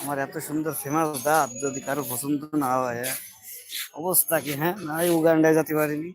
আমার এত সুন্দর ফেমাস দাঁত যদি কারও পছন্দ না হয় হ্যাঁ, অবস্থা কি হ্যাঁ? না এই উগান্ডায় যেতে পারিনি।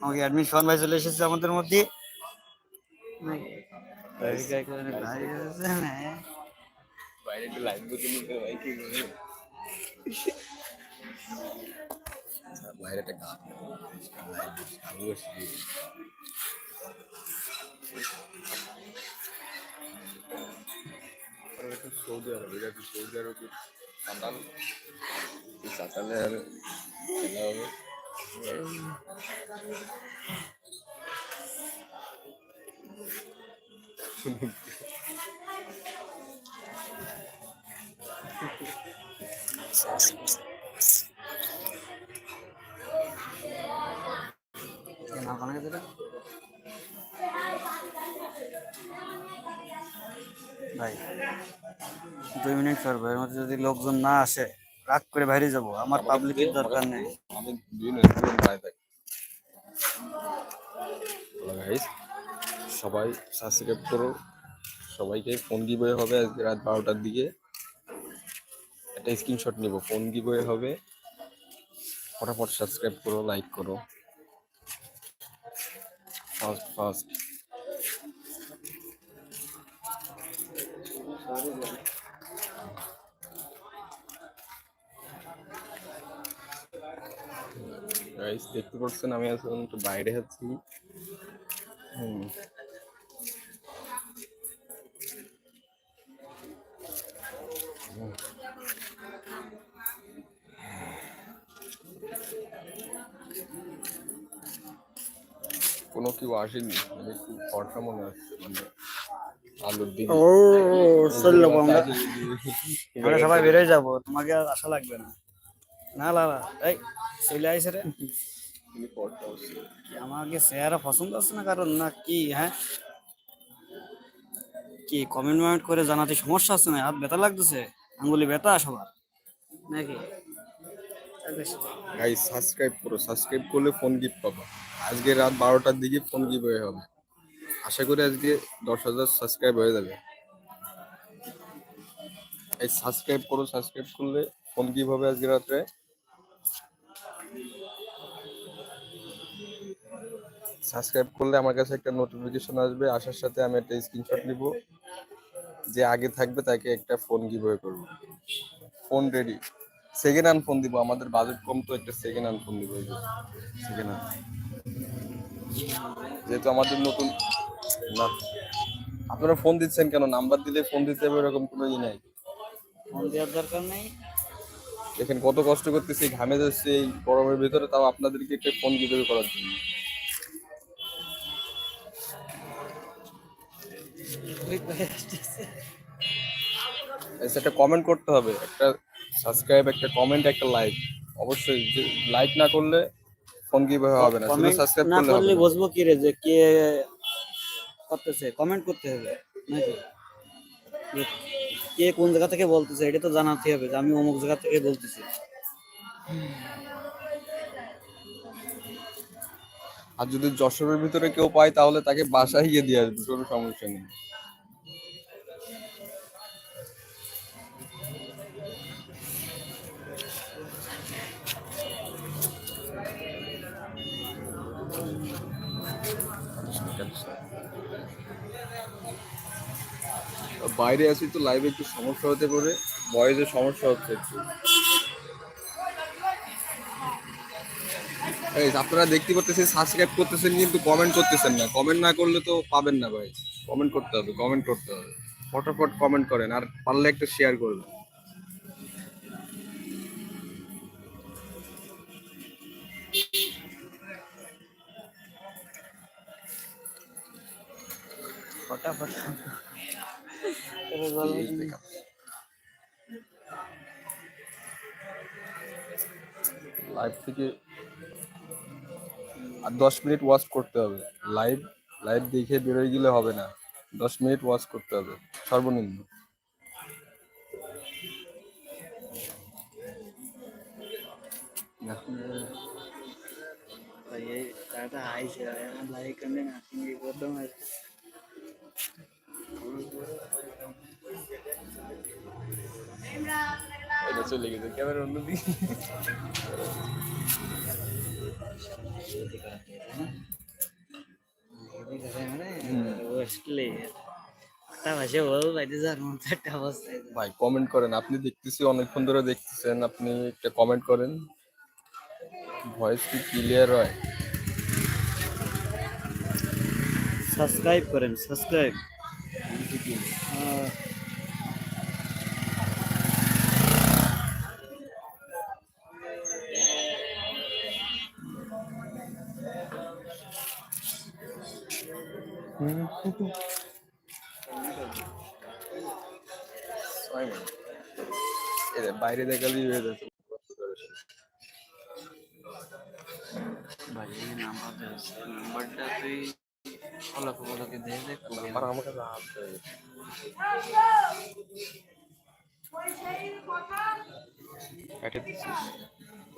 আমাকে অ্যাডমিশন ভাই চলে এসেছে আমাদের মধ্যে। নাকি? ভাই, ভাই আছে না? বাইরে একটু লাইভ করতে নিতে ভাই কি করে বাইরে একটা গান লাইভ আমি বসি একটু সৌদি আরব এটা একটু সৌদি আরব সাঁতাল এই সাঁতালে আর খেলা হবে এ না বানাই দিলে ভাই, দুই মিনিট করব এর মধ্যে যদি লোকজন না আসে, রাগ করে বাইরে যাব, আমার পাবলিকের দরকার নেই। আমি দুই মিনিট থাকি। গাইস সবাই সাবস্ক্রাইব করো। সবাইকে ফোন গিবয়ে হবে আজকে রাত বারোটার দিকে। একটা স্ক্রিনশট নিব ফোন গিবয়ে হবে। ফটাফট সাবস্ক্রাইব করো লাইক করো। ফার্স্ট ফার্স্ট দেখতে পাচ্ছেন আমি এখন একটু বাইরে আছি। হুম। কোনো কেউ আসেনি। মানে একটু মনে হচ্ছে মানে চেহারা পছন্দ আছে না কারণ না কি হ্যাঁ? কি কমেন্ট করে জানাতে সমস্যা আছে না? হাত ব্যথা লাগতেছে? আঙ্গুলি ব্যথা সবার? নাকি? গাইস সাবস্ক্রাইব করো। সাবস্ক্রাইব করলে ফোন গিফট পাবা। আজকে রাত বারোটার দিকে ফোন গিফট হয়ে হবে। আশা করি আজকে দশ হাজার সাবস্ক্রাইব হয়ে যাবে। এই সাবস্ক্রাইব করো। সাবস্ক্রাইব করলে ফোন গিফট হবে আজকে রাত্রে। সাবস্ক্রাইব করলে আমার কাছে একটা নোটিফিকেশন আসবে। আসার সাথে আমি একটা স্ক্রিনশট নিব। যে আগে থাকবে তাকে একটা ফোন গিভওয়ে করব। Phone ready second hand phone দিব আমাদের বাজেট কম তো একটা সেকেন্ড হ্যান্ড ফোন দিব সেকেন্ড হ্যান্ড যেহেতু আমাদের নতুন না। আপনারা ফোন দিচ্ছেন কেন? নাম্বার দিলে ফোন দিতে হবে এরকম কোনো ই নাই। ফোন দেওয়ার দরকার নেই। দেখেন কত কষ্ট করতেছি ঘামে যাচ্ছে এই গরমের ভিতরে তাও আপনাদেরকে একটা ফোন গিভওয়ে করার জন্য। একটা কমেন্ট করতে হবে। একটা সাবস্ক্রাইব একটা কমেন্ট একটা লাইক অবশ্যই লাইক না করলে ফোন কীভাবে হবে না শুধু সাবস্ক্রাইব করলে হবে বুঝব কি রে? যে কে করতেছে? কমেন্ট করতে হবে নাকি? কে কোন জায়গা থেকে বলতেছে এটা তো জানাতে হবে যে আমি অমুক জায়গা থেকে বলতেছি। আর যদি যশোরের ভিতরে কেউ পায় তাহলে তাকে বাসায় গিয়ে দিয়ে আসবে কোনো সমস্যা নেই। বাইরে আছি তো লাইভে একটু সমস্যা হতে পারে। ভয়েসের সমস্যা হচ্ছে একটু। আপনারা দেখতে পাচ্ছেন সাবস্ক্রাইব করতেছেন কিন্তু কমেন্ট করতেছেন না। কমেন্ট না করলে তো পাবেন না ভাই। কমেন্ট করতে হবে কমেন্ট করতে হবে। ফটাফট কমেন্ট করেন, আর পারলে একটা শেয়ার করবেন। ফটাফট। লাইভ থেকে আর দশ মিনিট ওয়াচ করতে হবে। লাইভ লাইভ দেখে বেরোয় গেলে হবে না। দশ মিনিট ওয়াশ করতে হবে। সর্বনিম্ন। টাটা আইসে আমার লাইক করলে না? প্রথম আসবে এটা চলে গেছে ক্যামেরা অন্যদিকে ভাই কমেন্ট করেন আপনি দেখতেছি অনেকক্ষণ ধরে দেখতেছেন আপনি একটা কমেন্ট করেন। ভয়েস কি ক্লিয়ার হয়? সাবস্ক্রাইব করেন সাবস্ক্রাইব বাইরে দেখালেই হয়ে যাচ্ছে ভাই নাম্বারটা নাম্বারটা তুই ফলো ফলোকে দিয়ে দে নাম্বার আমার কাছে আছে কাটে দিচ্ছিস